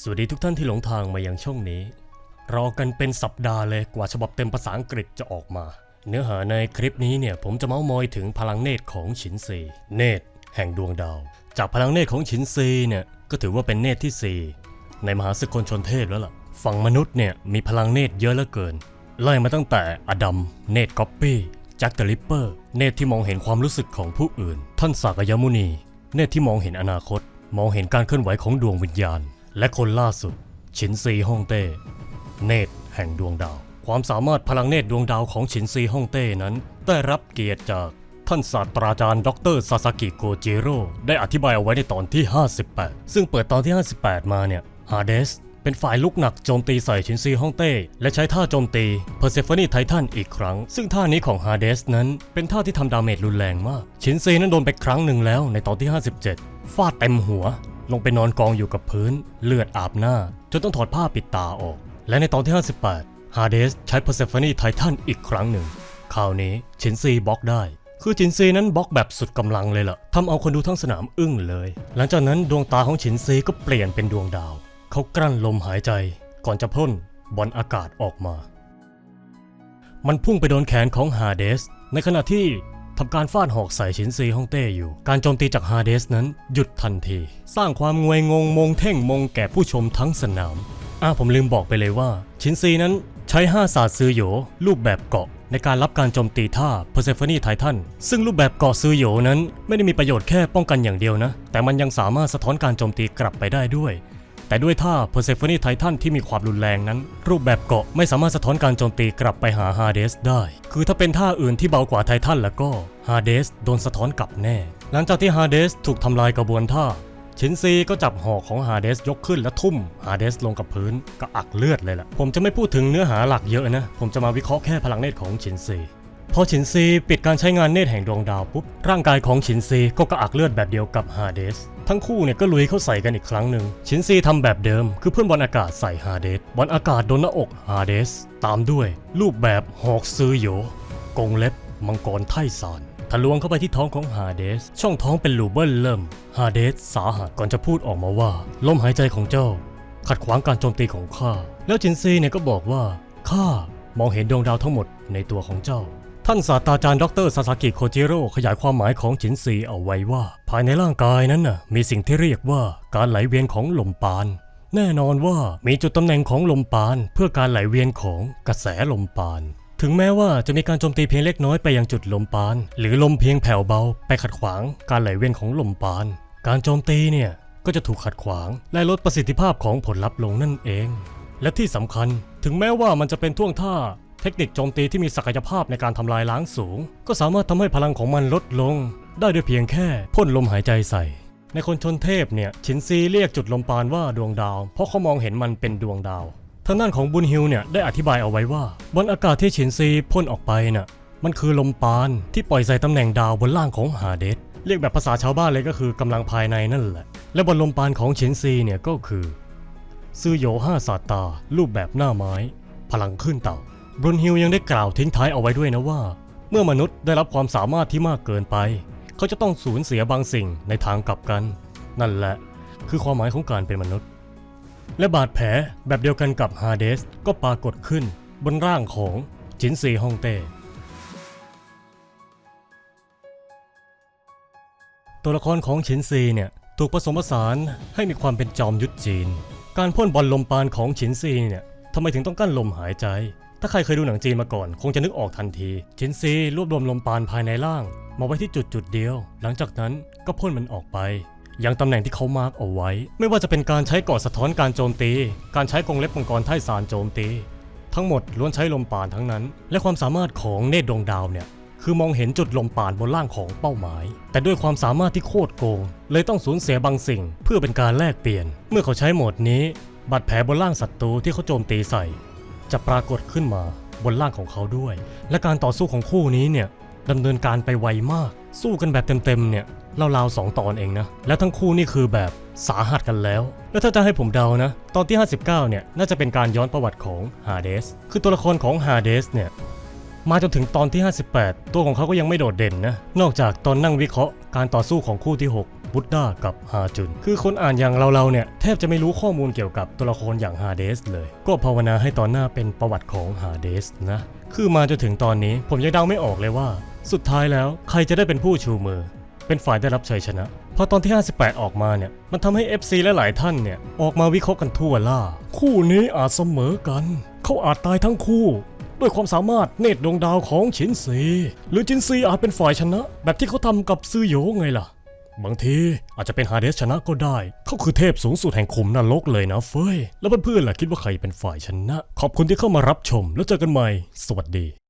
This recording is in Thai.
สวัสดีทุกท่านที่หลงทางมายังช่องนี้ รอกันเป็นสัปดาห์เลยกว่าฉบับเต็มภาษาอังกฤษจะออกมา เนื้อหาในคลิปนี้เนี่ยผมจะเมาส์มอยถึงพลังเนตรของฉินซีเนตรแห่งดวงดาว จากพลังเนตรของฉินซีเนี่ยก็ถือว่าเป็นเนตรที่ 4 ในมหาศึกคนชนเทพแล้วล่ะ ฝั่งมนุษย์เนี่ยมีพลังเนตรเยอะเหลือเกิน ไล่มาตั้งแต่อดัมเนตรก๊อปปี้แจ็คเดอะริปเปอร์เนตรที่มองเห็นความรู้สึกของผู้อื่น ท่านสากยมุนี เนตรที่มองเห็นอนาคต มองเห็นการเคลื่อนไหวของดวงวิญญาณ และคนล่าสุด ฉินซีฮ่องเต้ เนตรแห่งดวงดาว ความสามารถพลังเนตรดวงดาวของฉินซีฮ่องเต้นั้น ได้รับเกียรติจากท่านศาสตราจารย์ดรซาซากิโกจิโร่ได้อธิบายเอาไว้ในตอนที่ 58 ซึ่งเปิดตอนที่ 58 มาเนี่ยฮาเดสเป็นฝ่ายลุกหนักโจมตีใส่ชินซีฮ่องเต้ และใช้ท่าโจมตีเพอร์เซฟ o นีไททันอีกครั้ง ซึ่งท่านี้ของฮาเดสนั้นเป็นท่าที่ทำดาเมจรุนแรงมาก ชินซีนั้นโดนไปครั้งหนึ่งแล้วในตอนที่ 57 ฟาดเต็มหัว ลงไปนอนกองอยู่กับพื้น เลือดอาบหน้า จนต้องถอดผ้าปิดตาออก และในตอนที่ 58 ฮาเดสใช้เพอร์เซฟ o นีไททันอีกครั้งหนึ่งคราวนี้ชินซีบล็อกได้ คือชินซีนั้นบล็อกแบบสุดกำลังเลยล่ะทำเอาคนดูทั้งสนามอึ้งเลย หลังจากนั้นดวงตาของชินซีก็เปลี่ยนเป็นดวงดาว เขากลั้นลมหายใจ ก่อนจะพ่นบอลอากาศออกมา มันพุ่งไปโดนแขนของฮาเดส ในขณะที่ ทำการฟาดหอกใส่ชินซีฮ่องเต้อยู่ การโจมตีจากฮาเดสนั้นหยุดทันที สร้างความงวยงงมงเท่งมงแก่ผู้ชมทั้งสนามอ่าผมลืมบอกไปเลยว่า ชินซีนั้นใช้5ศาสตร์ซือโยรูปแบบเกาะในการรับการโจมตีท่า Persephone Titan ซึ่งรูปแบบเกาะซือโยนั้น ไม่ได้มีประโยชน์แค่ป้องกันอย่างเดียวนะ แต่มันยังสามารถสะท้อนการโจมตีกลับไปได้ด้วย แต่ด้วยท่า Persephone Titan ที่มีความรุนแรงนั้น รูปแบบเกาะไม่สามารถสะท้อนการโจมตีกลับไปหา Hades ได้ คือถ้าเป็นท่าอื่นที่เบากว่าไททันแล้วก็ Hades โดนสะท้อนกลับแน่ หลังจากที่ Hades ถูกทำลายกระบวนท่าชินซีก็จับหอกของฮาเดสยกขึ้นและทุ่มฮาเดสลงกับพื้นก็อักเลือดเลยล่ะ ผมจะไม่พูดถึงเนื้อหาหลักเยอะนะ ผมจะมาวิเคราะห์แค่พลังเนตรของชินซีพอชินซีปิดการใช้งานเนตรแห่งดวงดาวปุ๊บร่างกายของชินซีก็กระอักเลือดแบบเดียวกับฮาเดส ทั้งคู่เนี่ยก็ลุยเข้าใส่กันอีกครั้งหนึ่ง ชินซีทำแบบเดิม คือเพื่อนบอลอากาศใส่ฮาเดสบอลอากาศโดนหน้าอกฮาเดส ตามด้วย รูปแบบหอกซื้อโยกงเล็บ มังกรไทซานทะลวงเข้าไปที่ท้องของฮาเดส ช่องท้องเป็นรูเบิลเริ่มฮาเดสสาหัสก่อนจะพูดออกมาว่า ลมหายใจของเจ้า ขัดขวางการโจมตีของข้า แล้วจินซีเนี่ยก็บอกว่าข้ามองเห็นดวงดาวทั้งหมดในตัวของเจ้า ท่านศาสตราจารย์ดรซาซากิโคจิโร่ขยายความหมายของจินซีเอาไว้ว่า ภายในร่างกายนั้นน่ะมีสิ่งที่เรียกว่าการไหลเวียนของลมปาน แน่นอนว่ามีจุดตำแหน่งของลมปาน เพื่อการไหลเวียนของกระแสลมปาน ถึงแม้ว่าจะมีการโจมตีเพียงเล็กน้อยไปยังจุดลมปาน หรือลมเพียงแผ่วเบา ไปขัดขวางการไหลเวียนของลมปาน การโจมตีเนี่ยก็จะถูกขัดขวาง และลดประสิทธิภาพของผลลัพธ์ลงนั่นเอง และที่สำคัญถึงแม้ว่ามันจะเป็นท่วงท่า เทคนิคโจมตีที่มีศักยภาพในการทำลายล้างสูง ก็สามารถทำให้พลังของมันลดลง ได้ด้วยเพียงแค่พ่นลมหายใจใส่ ในคนชนเทพเนี่ยชินซีเรียกจุดลมปานว่าดวงดาว เพราะเขามองเห็นมันเป็นดวงดาวทางด้านของบุญฮิวเนี่ยได้อธิบายเอาไว้ว่าบนอากาศที่ชินซีพ่นออกไปน่ะมันคือลมปานที่ปล่อยใส่ตำแหน่งดาวบนล่างของฮาเดสเรียกแบบภาษาชาวบ้านเลยก็คือกำลังภายในนั่นแหละ และบนลมปานของชินซีเนี่ยก็คือซือโยห้าสาตา รูปแบบหน้าไม้ พลังขึ้นเต่า บรุนฮิลยังได้กล่าวทิ้งท้ายเอาไว้ด้วยนะว่า เมื่อมนุษย์ได้รับความสามารถที่มากเกินไป เขาจะต้องสูญเสียบางสิ่งในทางกลับกัน นั่นแหละ คือความหมายของการเป็นมนุษย์ และบาดแผลแบบเดียวกันกับฮาเดสก็ปรากฏขึ้นบนร่างของจินซีฮ่องเต้ตัวละครของชินซีเนี่ยถูกผสมผสานให้มีความเป็นจอมยุทธจีน การพ่นบอลลมปานของชินซีเนี่ยทำไมถึงต้องกั้นลมหายใจ ถ้าใครเคยดูหนังจีนมาก่อน คงจะนึกออกทันที ชินซีรวบรวมลมปานภายในร่าง มาไว้ที่จุดจุดเดียว หลังจากนั้นก็พ่นมันออกไปยังตำแหน่งที่เขามาร์กเอาไว้ ไม่ว่าจะเป็นการใช้กราะสะท้อนการโจมตี การใช้กรงเล็บมังกรไท่สารโจมตี ทั้งหมดล้วนใช้ลมปานทั้งนั้น และความสามารถของเนตรดวงดาวเนี่ยคือมองเห็นจุดลมปานบนล่างของเป้าหมาย แต่ด้วยความสามารถที่โคตรโกง เลยต้องสูญเสียบางสิ่ง เพื่อเป็นการแลกเปลี่ยน เมื่อเขาใช้โหมดนี้ บาดแผลบนล่างศัตรูที่เขาโจมตีใส่ จะปรากฏขึ้นมาบนล่างของเขาด้วย และการต่อสู้ของคู่นี้เนี่ยดำเนินการไปไวมาก สู้กันแบบเต็มๆเนี่ยราวๆสองตอนเองนะ และทั้งคู่นี่คือแบบสาหัสกันแล้ว แล้วถ้าจะให้ผมเดานะ ตอนที่ 59 เนี่ย น่าจะเป็นการย้อนประวัติของฮาเดส คือตัวละครของฮาเดสเนี่ย มาจนถึงตอนที่ 58 ตัวของเขาก็ยังไม่โดดเด่นนะ นอกจากตอนนั่งวิเคราะห์การต่อสู้ของคู่ที่ บุตดากับฮาจุน คือคนอ่านอย่างเราๆเนี่ยแทบจะไม่รู้ข้อมูลเกี่ยวกับตัวละครอย่างฮาเดสเลย ก็ภาวนาให้ตอนหน้าเป็นประวัติของฮาเดสนะ คือมาจนถึงตอนนี้ผมยังเดาไม่ออกเลยว่า สุดท้ายแล้วใครจะได้เป็นผู้ชูมือ เป็นฝ่ายได้รับชัยชนะพอตอนที่ 58 ออกมาเนี่ย มันทำให้ FC และหลายท่านเนี่ย ออกมาวิเคราะห์กันทั่วล่า คู่นี้อาจเสมอกัน เขาอาจตายทั้งคู่ ด้วยความสามารถเนตรดวงดาวของชินซี หรือจินซีอาจเป็นฝ่ายชนะ แบบที่เขาทำกับซือโยไงล่ะ บางทีอาจจะเป็นฮาเดสชนะก็ได้ เขาคือเทพสูงสุดแห่งขุมนรกเลยนะเฟ้ย แล้วเพื่อนๆล่ะคิดว่าใครเป็นฝ่ายชนะ ขอบคุณที่เข้ามารับชม แล้วเจอกันใหม่ สวัสดี